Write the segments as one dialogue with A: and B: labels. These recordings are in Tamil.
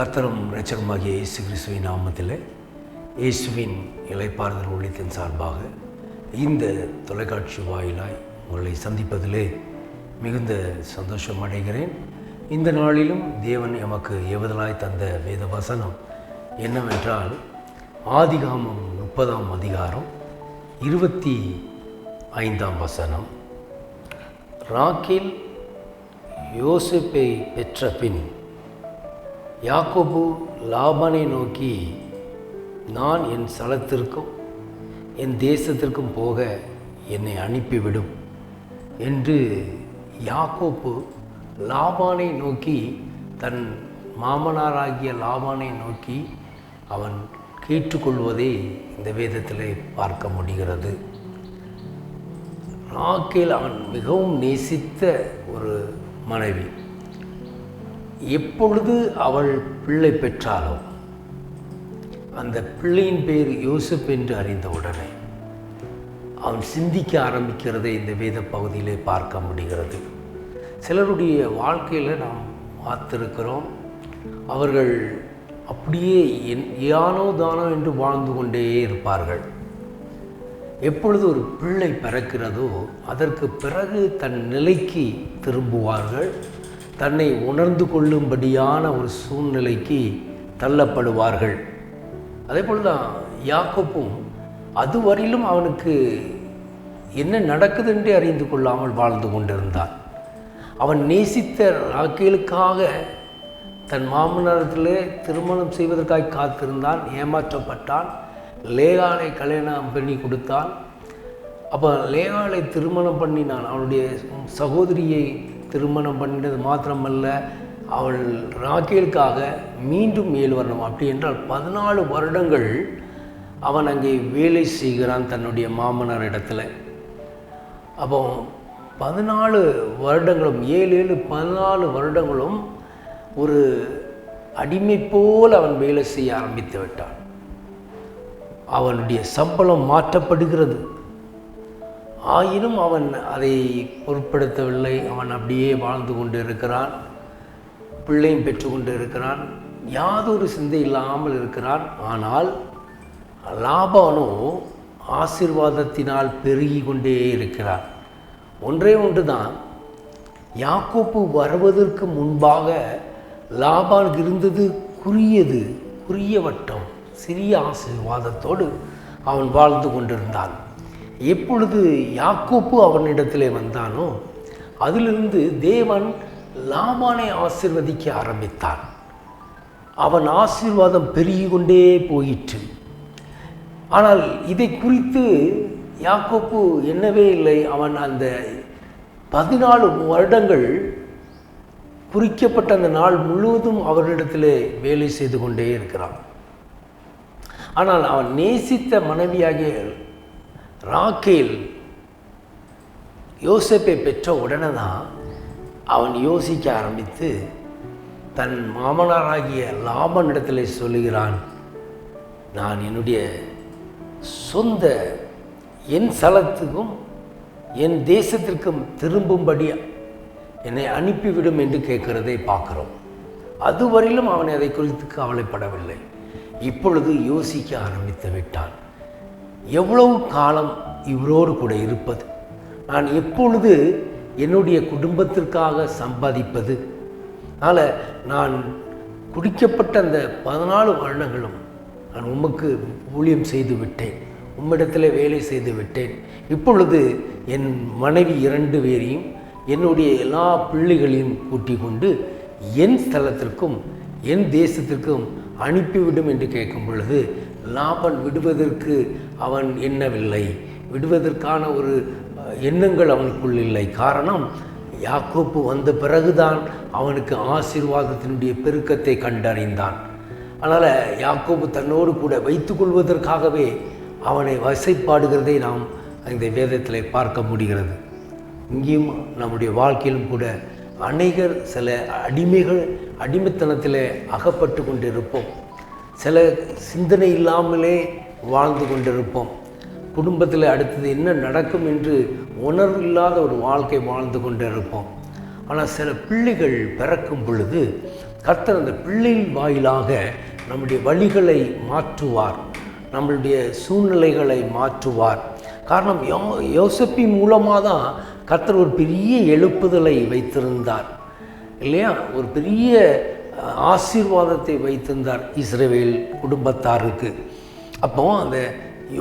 A: கர்த்தரும் இரட்சகமாகிய இயேசு கிறிஸ்துவின் நாமத்தில் இயேசுவின் இலைப்பாறுதல் ஊழியத்தின் சார்பாக இந்த தொலைக்காட்சி வாயிலாய் உங்களை சந்திப்பதிலே மிகுந்த சந்தோஷம் அடைகிறேன். இந்த நாளிலும் தேவன் எமக்கு எவதலாய் தந்த வேத வசனம் என்னவென்றால் ஆதிகாமம் முப்பதாம் அதிகாரம் இருபத்தி ஐந்தாம் வசனம். ராக்கில் யோசிப்பை பெற்ற பின் யாக்கோபு லாபானை நோக்கி நான் என் ஸ்தலத்திற்கும் என் தேசத்திற்கும் போக என்னை அனுப்பிவிடும் என்று யாக்கோப்பு லாபானை நோக்கி தன் மாமனாராகிய லாபானை நோக்கி அவன் கேட்டுக்கொள்வதை இந்த வேதத்தில் பார்க்க முடிகிறது. ராக்கேல் அவன் மிகவும் நேசித்த ஒரு மனைவி. எப்பொழுது அவள் பிள்ளை பெற்றாலோ அந்த பிள்ளையின் பேர் யோசப் என்று அறிந்தவுடனே அவன் சிந்திக்க ஆரம்பிக்கிறதை இந்த வேத பகுதியிலே பார்க்க முடிகிறது. சிலருடைய வாழ்க்கையில் நாம் பார்த்துருக்கிறோம் அவர்கள் அப்படியே என் யானோ தானோ என்று வாழ்ந்து கொண்டே இருப்பார்கள். எப்பொழுது ஒரு பிள்ளை பிறக்கிறதோ அதற்கு பிறகு தன் நிலைக்கு திரும்புவார்கள். தன்னை உணர்ந்து கொள்ளும்படியான ஒரு சூழ்நிலைக்கு தள்ளப்படுவார்கள். அதே போல் தான் யாக்கோப்பும் அதுவரையிலும் அவனுக்கு என்ன நடக்குதுன்றே அறிந்து கொள்ளாமல் வாழ்ந்து கொண்டிருந்தான். அவன் நேசித்த ராக்கேலுக்காக தன் மாமனாரத்திலே திருமணம் செய்வதற்காக காத்திருந்தான் ஏமாற்றப்பட்டான் லேகாலை கல்யாணம் பண்ணி கொடுத்தான். அப்போ லேகாலை திருமணம் பண்ணினான். அவனுடைய சகோதரியை திருமணம் பண்ணினது மாத்திரமல்ல அவள் ராக்கேலுக்காக மீண்டும் ஏழு வரணும். அப்படி என்றால் பதினாலு வருடங்கள் அவன் அங்கே வேலை செய்கிறான் தன்னுடைய மாமனார் இடத்துல. அப்போ பதினாலு வருடங்களும் ஏழு ஏழு பதினாலு வருடங்களும் ஒரு அடிமை போல் அவன் வேலை செய்ய ஆரம்பித்து விட்டான். அவனுடைய சம்பளம் மாற்றப்படுகிறது. ஆயினும் அவன் அதை பொருட்படுத்தவில்லை. அவன் அப்படியே வாழ்ந்து கொண்டு இருக்கிறான் பிள்ளையும் பெற்றுக்கொண்டு இருக்கிறான் யாதொரு சிந்தை இல்லாமல் இருக்கிறான். ஆனால் லாபானோ ஆசிர்வாதத்தினால் பெருகி கொண்டே இருக்கிறான். ஒன்றே ஒன்று தான் யாக்கோப்பு வருவதற்கு முன்பாக லாபான் இருந்தது குறுகியது குறுகிய வட்டம் சிறிய ஆசீர்வாதத்தோடு அவன் வாழ்ந்து கொண்டிருந்தான். எப்பொழுது யாக்கோப்பு அவனிடத்திலே வந்தானோ அதிலிருந்து தேவன் லாமானை ஆசிர்வதிக்க ஆரம்பித்தான். அவன் ஆசீர்வாதம் பெருகி கொண்டே போயிற்று. ஆனால் இதை குறித்து யாக்கோப்பு என்னவே இல்லை. அவன் அந்த பதினாலு வருடங்கள் குறிக்கப்பட்ட அந்த நாள் முழுவதும் அவரிடத்திலே வேலை செய்து கொண்டே இருக்கிறான். ஆனால் அவன் நேசித்த மனைவியாகிய ராக்கேல் யோசப்பை பெற்ற உடனே தான் அவன் யோசிக்க ஆரம்பித்து தன் மாமனாராகிய லாபனிடத்தில் சொல்லுகிறான் நான் என்னுடைய சொந்த என் சலத்துக்கும் என் தேசத்திற்கும் திரும்பும்படி என்னை அனுப்பிவிடும் என்று கேட்கிறதை பார்க்குறோம். அதுவரையிலும் அவன் அதை குறித்து கவலைப்படவில்லை. இப்பொழுது யோசிக்க ஆரம்பித்து விட்டான். எவ்வளவு காலம் இவரோடு கூட இருப்பது? நான் எப்பொழுது என்னுடைய குடும்பத்திற்காக சம்பாதிப்பது? அதனால் நான் குடிக்கப்பட்ட அந்த பதினாலு வருடங்களும் நான் உமக்கு ஊழியம் செய்து விட்டேன். உம்மிடத்தில் வேலை செய்து விட்டேன். இப்பொழுது என் மனைவி இரண்டு பேரையும் என்னுடைய எல்லா பிள்ளைகளையும் கூட்டிக் கொண்டு என் ஸ்தலத்திற்கும் என் தேசத்திற்கும் அனுப்பிவிடும் என்று கேட்கும் பொழுது லாபன் விடுவதற்கு அவன் எண்ணவில்லை. விடுவதற்கான ஒரு எண்ணங்கள் அவனுக்குள் இல்லை. காரணம் யாக்கோப்பு வந்த பிறகுதான் அவனுக்கு ஆசீர்வாதத்தினுடைய பெருக்கத்தை கண்டறிந்தான். அதனால் யாக்கோப்பு தன்னோடு கூட வைத்துக்கொள்வதற்காகவே அவனை வசைப்பாடுகிறதை நாம் இந்த வேதத்தில் பார்க்க முடிகிறது. இங்கேயும் நம்முடைய வாழ்க்கையிலும் கூட அநேகர் சில அடிமைகள் அடிமைத்தனத்தில் அகப்பட்டு கொண்டிருப்போம். சில சிந்தனை இல்லாமலே வாழ்ந்து கொண்டிருப்போம். குடும்பத்தில் அடுத்தது என்ன நடக்கும் என்று உணர்வு இல்லாத ஒரு வாழ்க்கை வாழ்ந்து கொண்டிருப்போம். ஆனால் சில பிள்ளைகள் பிறக்கும் பொழுது கர்த்தர் அந்த பிள்ளையின் வாயிலாக நம்முடைய வழிகளை மாற்றுவார். நம்மளுடைய சூழ்நிலைகளை மாற்றுவார். காரணம் யோ யோசப்பின் மூலமாக தான் கர்த்தர் ஒரு பெரிய எழுப்புதலை வைத்திருந்தார். இல்லையா? ஒரு பெரிய ஆசீர்வாதத்தை வைத்திருந்தார் இஸ்ரேவேல் குடும்பத்தாருக்கு. அப்போ அந்த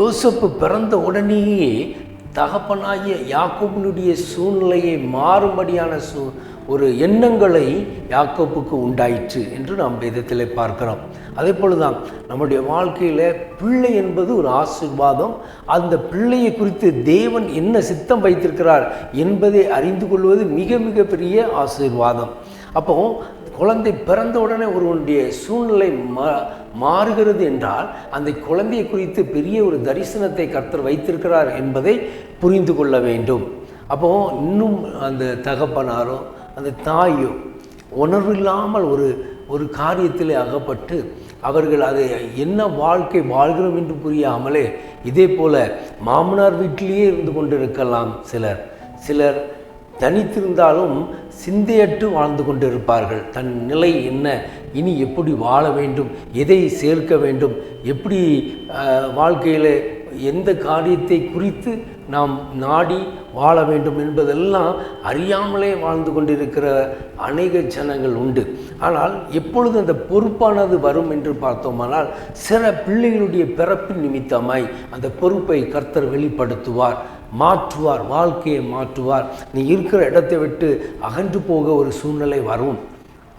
A: யோசப்பு பிறந்த உடனேயே தகப்பனாகிய யாக்கோபினுடைய சூழ்நிலையை மாறும்படியான சூ ஒரு எண்ணங்களை யாக்கோப்புக்கு உண்டாயிற்று என்று நாம் வேதத்திலே பார்க்கிறோம். அதே போலதான் நம்முடைய வாழ்க்கையில் பிள்ளை என்பது ஒரு ஆசீர்வாதம். அந்த பிள்ளையை குறித்து தேவன் என்ன சித்தம் வைத்திருக்கிறார் என்பதை அறிந்து கொள்வது மிக மிக பெரிய ஆசீர்வாதம். அப்போ குழந்தை பிறந்த உடனே ஒருவனுடைய சூழ்நிலை மா மாறுகிறது என்றால் அந்த குழந்தையை குறித்து பெரிய ஒரு தரிசனத்தை கர்த்தர் வைத்திருக்கிறார் என்பதை புரிந்து கொள்ள வேண்டும். அப்போ இன்னும் அந்த தகப்பனாரோ அந்த தாயோ உணர்வில்லாமல் ஒரு ஒரு காரியத்தில் அகப்பட்டு அவர்கள் அதை என்ன வாழ்க்கை வாழ்கிறோம் என்று புரியாமலே இதே போல மாமனார் வீட்டிலேயே இருந்து கொண்டிருக்கலாம் சிலர். சிலர் தனித்திருந்தாலும் சிந்தையற்று வாழ்ந்து கொண்டிருப்பார்கள். தன் நிலை என்ன? இனி எப்படி வாழ வேண்டும்? எதை சேர்க்க வேண்டும்? எப்படி வாழ்க்கையில் எந்த காரியத்தை குறித்து நாம் நாடி வாழ வேண்டும் என்பதெல்லாம் அறியாமலே வாழ்ந்து கொண்டிருக்கிற அநேக ஜனங்கள் உண்டு. ஆனால் எப்பொழுது அந்த பொறுப்பானது வரும் என்று பார்த்தோமானால் சில பிள்ளைகளுடைய பிறப்பின் நிமித்தமாய் அந்த பொறுப்பை கர்த்தர் வெளிப்படுத்துவார். மாற்றுவார் வாழ்க்கையை மாற்றுவார். நீ இருக்கிற இடத்தை விட்டு அகன்று போக ஒரு சூழ்நிலை வரும்.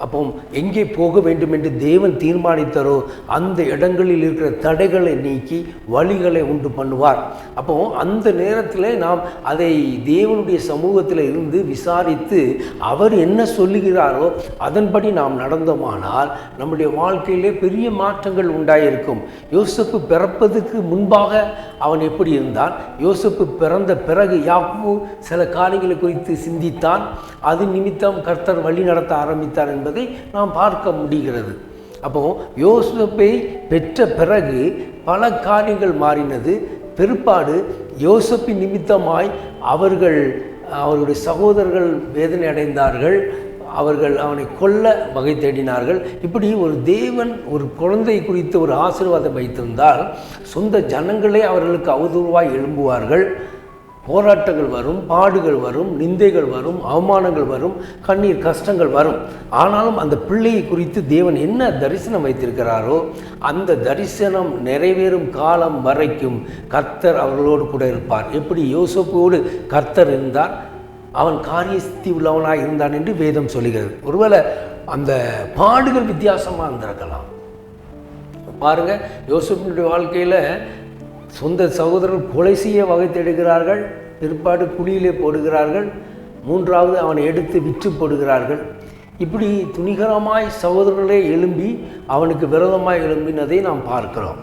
A: அப்போ எங்கே போக வேண்டும் என்று தேவன் தீர்மானித்தாரோ அந்த இடங்களில் இருக்கிற தடைகளை நீக்கி வழிகளை உண்டு பண்ணுவார். அப்போ அந்த நேரத்தில் நாம் அதை தேவனுடைய சமூகத்தில் இருந்து விசாரித்து அவர் என்ன சொல்லுகிறாரோ அதன்படி நாம் நடந்தோமானால் நம்முடைய வாழ்க்கையிலே பெரிய மாற்றங்கள் உண்டாயிருக்கும். யோசப்பு பிறப்பதுக்கு முன்பாக அவன் எப்படி இருந்தான்? யோசப்பு பிறந்த பிறகு யாப்பு சில காரியங்களை குறித்து சிந்தித்தான். அது நிமித்தம் கர்த்தர் வழி நடத்த ஆரம்பித்தார் என்பது நாம் பார்க்க முடிகிறது. அப்போ யோசப்பை பெற்ற பிறகு பல காரியங்கள் மாறினது. பிற்பாடு யோசப்பின் நிமித்தமாய் அவர்கள் அவருடைய சகோதரர்கள் வேதனை அடைந்தார்கள். அவர்கள் அவனை கொல்ல வகை தேடினார்கள். இப்படி ஒரு தேவன் ஒரு குழந்தை குறித்து ஒரு ஆசீர்வாதம் வைத்திருந்தால் சொந்த ஜனங்களே அவர்களுக்கு அவதூறுவாய் எழும்புவார்கள். போராட்டங்கள் வரும் பாடுகள் வரும் நிந்தைகள் வரும் அவமானங்கள் வரும் கண்ணீர் கஷ்டங்கள் வரும். ஆனாலும் அந்த பிள்ளையை குறித்து தேவன் என்ன தரிசனம் வைத்திருக்கிறாரோ அந்த தரிசனம் நிறைவேறும் காலம் வரைக்கும் கர்த்தர் அவர்களோடு கூட இருப்பார். எப்படி யோசப்போடு கர்த்தர் இருந்தார்? அவன் காரியஸ்தி உள்ளவனாக இருந்தான் என்று வேதம் சொல்லுகிறது. ஒருவேளை அந்த பாடுகள் வித்தியாசமாக இருந்திருக்கலாம். பாருங்க யோசப்பினுடைய வாழ்க்கையில் சொந்த சகோதரர் கொலை செய்ய வகை தேடுகிறார்கள். பிற்பாடு குழியிலே போடுகிறார்கள். மூன்றாவது அவனை எடுத்து விற்று போடுகிறார்கள். இப்படி துணிகரமாய் சகோதரர்களே எழும்பி அவனுக்கு விரோதமாய் எழும்பினதை நாம் பார்க்கிறோம்.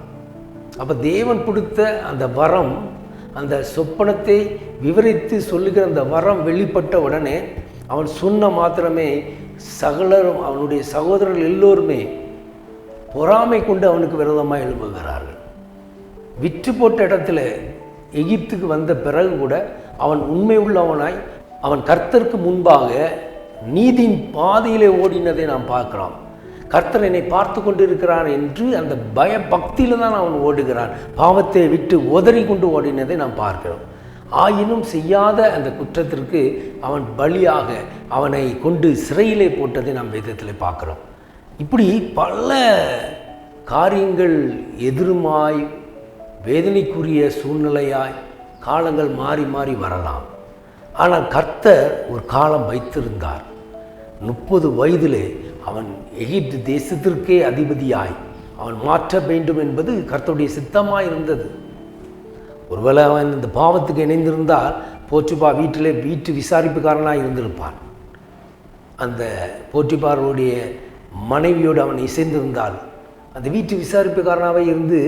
A: அப்போ தேவன் கொடுத்த அந்த வரம் அந்த சொப்பனத்தை விவரித்து சொல்லுகிற அந்த வரம் வெளிப்பட்ட உடனே அவன் சொன்ன மாத்திரமே சகலரும் அவனுடைய சகோதரர்கள் எல்லோருமே பொறாமை கொண்டு அவனுக்கு விரோதமாக எழும்புகிறார்கள். விற்று போட்ட இடத்துல எகிப்துக்கு வந்த பிறகு கூட அவன் உண்மை உள்ளவனாய் அவன் கர்த்தருக்கு முன்பாக நீதியின் பாதையிலே ஓடினதை நாம் பார்க்கலாம். கர்த்தர் என்னை பார்த்து கொண்டிருக்கிறான் என்று அந்த பய பக்தியில் தான் அவன் ஓடுகிறான். பாவத்தை விட்டு உதறி கொண்டு ஓடினதை நாம் பார்க்கிறோம். ஆயினும் செய்யாத அந்த குற்றத்திற்கு அவன் பலியாக அவனை கொண்டு சிறையிலே போட்டதை நாம் வேதத்தில் பார்க்குறோம். இப்படி பல காரியங்கள் எதிருமாய் வேதனைக்குரிய சூழ்நிலையாய் காலங்கள் மாறி மாறி வரலாம். ஆனால் கர்த்தர் ஒரு காலம் வைத்திருந்தார். முப்பது வயதிலே அவன் எகிப்து தேசத்திற்கே அதிபதியாய் அவன் மாற்ற வேண்டும் என்பது கர்த்தருடைய சித்தமாக இருந்தது. ஒருவேளை அவன் இந்த பாவத்துக்கு இணைந்திருந்தால் போச்சுப்பா வீட்டிலே வீட்டு விசாரிப்புக்காரனாக இருந்திருப்பான். அந்த போற்றிப்பாருடைய மனைவியோடு அவன் இசைந்திருந்தால் அந்த வீட்டு விசாரிப்புக்காரனாகவே இருந்து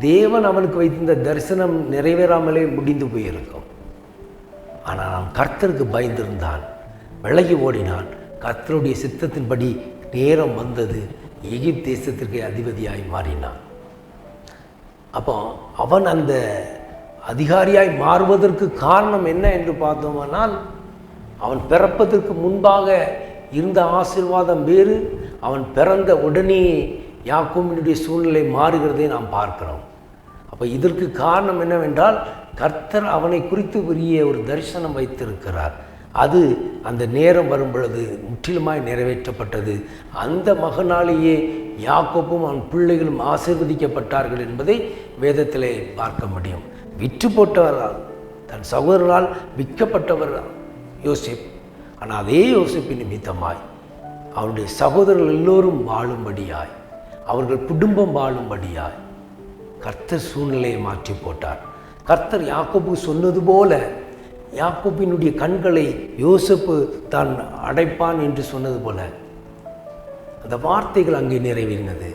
A: தேவன் அவனுக்கு வைத்திருந்த தரிசனம் நிறைவேறாமலே முடிந்து போயிருக்கும். ஆனால் அவன் கர்த்தருக்கு பயந்திருந்தான். விலகி ஓடினான். கர்த்தருடைய சித்தத்தின்படி நேரம் வந்தது. எகிப்து தேசத்திற்கு அதிபதியாய் மாறினான். அப்போ அவன் அந்த அதிகாரியாய் மாறுவதற்கு காரணம் என்ன என்று பார்த்தோமானால் அவன் பிறப்பதற்கு முன்பாக இருந்த ஆசீர்வாதம் வேறு அவன் பிறந்த உடனே யாக்கோமினுடைய சூழ்நிலை மாறுகிறதை நாம் பார்க்கிறோம். அப்போ இதற்கு காரணம் என்னவென்றால் கர்த்தர் அவனை குறித்து பெரிய ஒரு தரிசனம் வைத்திருக்கிறார். அது அந்த நேரம் வரும் பொழுது முற்றிலுமாய் நிறைவேற்றப்பட்டது. அந்த மகனாலேயே யாக்கோப்பும் அவன் பிள்ளைகளும் ஆசீர்வதிக்கப்பட்டார்கள் என்பதை வேதத்திலே பார்க்க முடியும். விற்று போட்டவரால் தன் சகோதரரால் விற்கப்பட்டவர் யோசிப். ஆனால் அதே யோசிப்பின் நிமித்தமாய் அவருடைய சகோதரர்கள் எல்லோரும் வாழும்படியாய் அவர்கள் குடும்பம் வாழும்படியாய் கர்த்தர் சூழ்நிலையை மாற்றி போட்டார். கர்த்தர் யாக்கோபு சொன்னது போல யாக்கோபினுடைய கண்களை யோசப்பு தான் அடைப்பான் என்று சொன்னது போல அந்த வார்த்தைகள் அங்கே நிறைவேறினது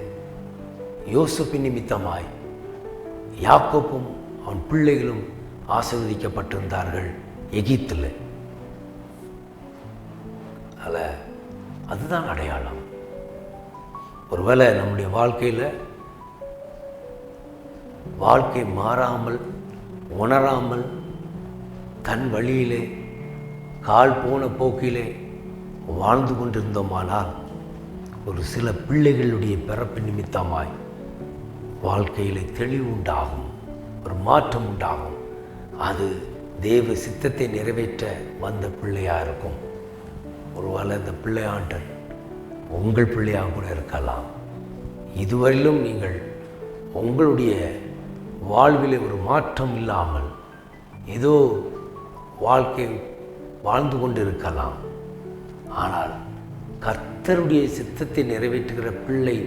A: யோசப்பின் நிமித்தமாய் யாக்கோப்பும் அவன் பிள்ளைகளும் ஆசீர்வதிக்கப்பட்டிருந்தார்கள் எகிப்தில். அதில் அதுதான் அடையாளம். ஒருவேளை நம்முடைய வாழ்க்கையில் வாழ்க்கை மாறாமல் உணராமல் தன் வழியிலே கால் போன போக்கிலே வாழ்ந்து கொண்டிருந்தோமானால் ஒரு சில பிள்ளைகளுடைய பிறப்பு நிமித்தமாய் வாழ்க்கையிலே தெளிவு உண்டாகும் ஒரு மாற்றம் உண்டாகும். அது தேவ சித்தத்தை நிறைவேற்ற வந்த பிள்ளையாக இருக்கும். ஒருவேளை இந்த பிள்ளையாண்டன் உங்கள் பிள்ளையாக கூட இருக்கலாம். இதுவரையிலும் நீங்கள் உங்களுடைய வாழ்விலே ஒரு மாற்றம் இல்லாமல் ஏதோ வாழ்க்கை வாழ்ந்து கொண்டு இருக்கலாம் ஆனால் கர்த்தருடைய சித்தத்தை நிறைவேற்றுகிற பிள்ளை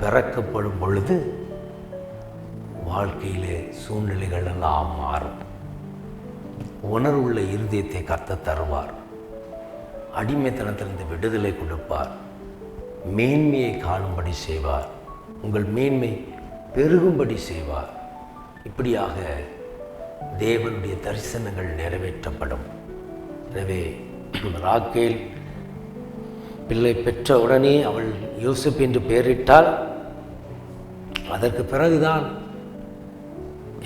A: பிறக்கப்படும் பொழுது வாழ்க்கையிலே சூழ்நிலைகள் எல்லாம் மாறும். உணர்வுள்ள இருதயத்தை கர்த்தர் தருவார். அடிமைத்தனத்திலிருந்து விடுதலை கொடுப்பார். மேன்மையை காணும்படி செய்வார். உங்கள் மேன்மை பெருகும்படி செய்வார். இப்படியாக தேவனுடைய தரிசனங்கள் நிறைவேற்றப்படும். எனவே ராக்கேல் பிள்ளை பெற்ற உடனே அவள் யூசுப் என்று பெயரிட்டால் அதற்கு பிறகுதான்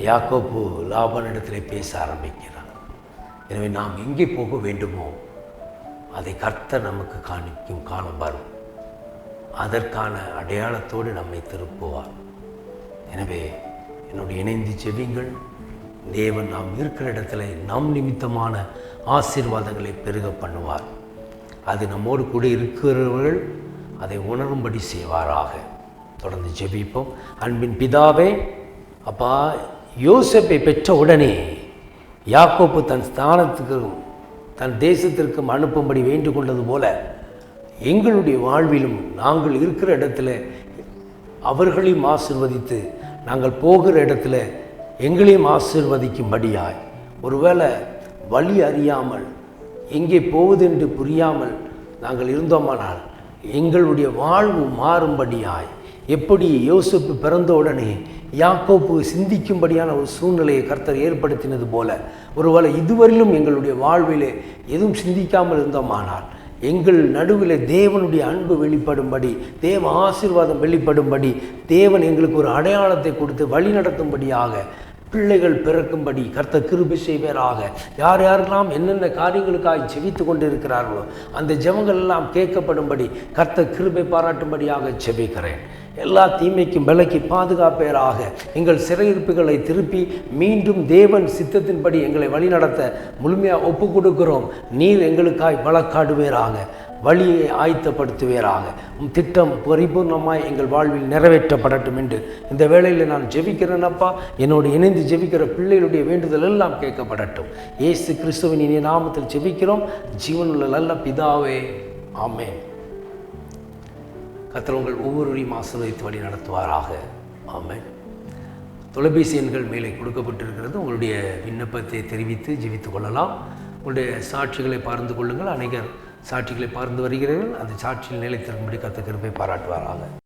A: யாக்கோப்பு லாபனிடத்திலே பேச ஆரம்பிக்கிறான் எனவே நாம் எங்கே போக வேண்டுமோ அதை கர்த்தர் நமக்கு காணிக்கும் காணும் வரும் அதற்கான அடையாளத்தோடு நம்மை திருப்புவார். எனவே என்னுடைய இணைந்து செவிங்கள் தேவன் நாம் இருக்கிற இடத்துல நம் நிமித்தமான ஆசீர்வாதங்களை பெருக பண்ணுவார். அது நம்மோடு கூட இருக்கிறவர்கள் அதை உணரும்படி செய்வாராக. தொடர்ந்து ஜெபிப்போம். அன்பின் பிதாவே அப்பா யோசப்பை பெற்ற உடனே யாக்கோப்பு தன் ஸ்தானத்துக்கும் தன் தேசத்திற்கும் அனுப்பும்படி வேண்டு கொண்டது போல எங்களுடைய வாழ்விலும் நாங்கள் இருக்கிற இடத்துல அவர்களையும் ஆசிர்வதித்து நாங்கள் போகிற இடத்துல எங்களையும் ஆசிர்வதிக்கும்படியாய். ஒருவேளை வழி அறியாமல் எங்கே போவதென்று புரியாமல் நாங்கள் இருந்தோமானால் எங்களுடைய வாழ்வு மாறும்படியாய் எப்படி யோசிப்பு பிறந்த உடனே யாக்கோப்பு சிந்திக்கும்படியான ஒரு சூழ்நிலையை கர்த்தர் ஏற்படுத்தினது போல ஒருவேளை இதுவரையிலும் எங்களுடைய வாழ்விலே எதுவும் சிந்திக்காமல் இருந்தோமானால் எங்கள் நடுவில் தேவனுடைய அன்பு வெளிப்படும்படி தேவ ஆசீர்வாதம் வெளிப்படும்படி தேவன் எங்களுக்கு ஒரு அடையாளத்தை கொடுத்து வழி நடத்தும்படியாக பிள்ளைகள் பிறக்கும்படி கர்த்த கிருபை செய்வராக. யார் யாரெல்லாம் என்னென்ன காரியங்களுக்காக ஜெபித்து கொண்டு இருக்கிறார்களோ அந்த ஜெபங்கள் எல்லாம் கேட்கப்படும்படி கர்த்த கிருபை பாராட்டும்படியாக ஜெபிக்கிறேன். எல்லா தீமைக்கும் விலக்கி பாதுகாப்பேராக எங்கள் சிறையிருப்புகளை திருப்பி மீண்டும் தேவன் சித்தத்தின்படி எங்களை வழிநடத்த முழுமையாக ஒப்பு கொடுக்கிறோம் நீர் எங்களுக்காய் வழக்காடுவேராக வழியை ஆயத்தப்படுத்துவேராக. உம் திட்டம் பரிபூர்ணமாய் எங்கள் வாழ்வில் நிறைவேற்றப்படட்டும் என்று இந்த வேளையில் நான் ஜெபிக்கிறேனப்பா என்னோடு இணைந்து ஜெபிக்கிற பிள்ளைகளுடைய வேண்டுதல் எல்லாம் கேட்கப்படட்டும். ஏசு கிறிஸ்துவின் இனிய நாமத்தில் ஜெபிக்கிறோம். ஜீவனுள்ள நல்ல பிதாவே ஆமேன். கர்த்தர் உங்கள் ஒவ்வொருவரையும் ஆசிர்வதித்து வழி நடத்துவாராக. ஆமாம் தொலைபேசி எண்கள் மேலே கொடுக்கப்பட்டிருக்கிறது. உங்களுடைய விண்ணப்பத்தை தெரிவித்து ஜீவித்து கொள்ளலாம். உங்களுடைய சாட்சிகளை பகிர்ந்து கொள்ளுங்கள். அநேகர் சாட்சிகளை பகிர்ந்து வருகிறீர்கள். அந்த சாட்சியில் நிலைத்திருக்கும்படி கத்த கிருப்பை பாராட்டுவாராக.